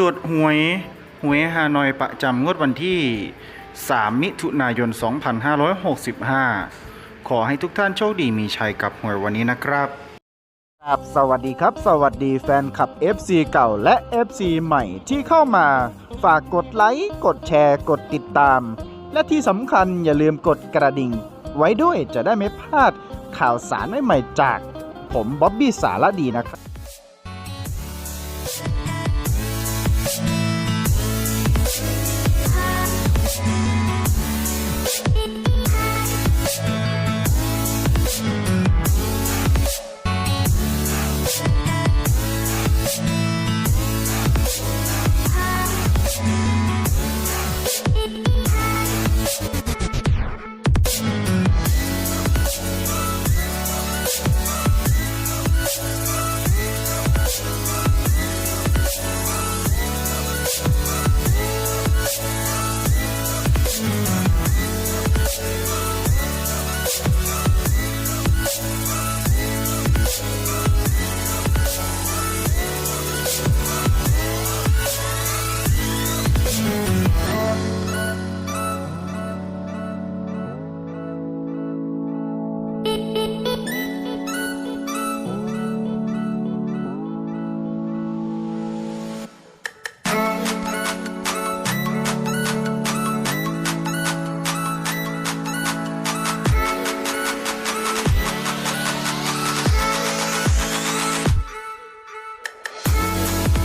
ตรวจหวย หวยฮานอยประจำงวดวันที่ 3 มิถุนายน 2565 ขอให้ทุกท่านโชคดีมีชัยกับหวยวันนี้นะครับครับสวัสดีครับ สวัสดีแฟนคลับ FC เก่าและ FC ใหม่ที่เข้ามา ฝากกดไลค์กดแชร์กดติดตาม และที่สำคัญอย่าลืมกดกระดิ่ง ไว้ด้วยจะได้ไม่พลาดข่าวสารใหม่ๆจาก ผมบ๊อบบี้สารดีนะครับ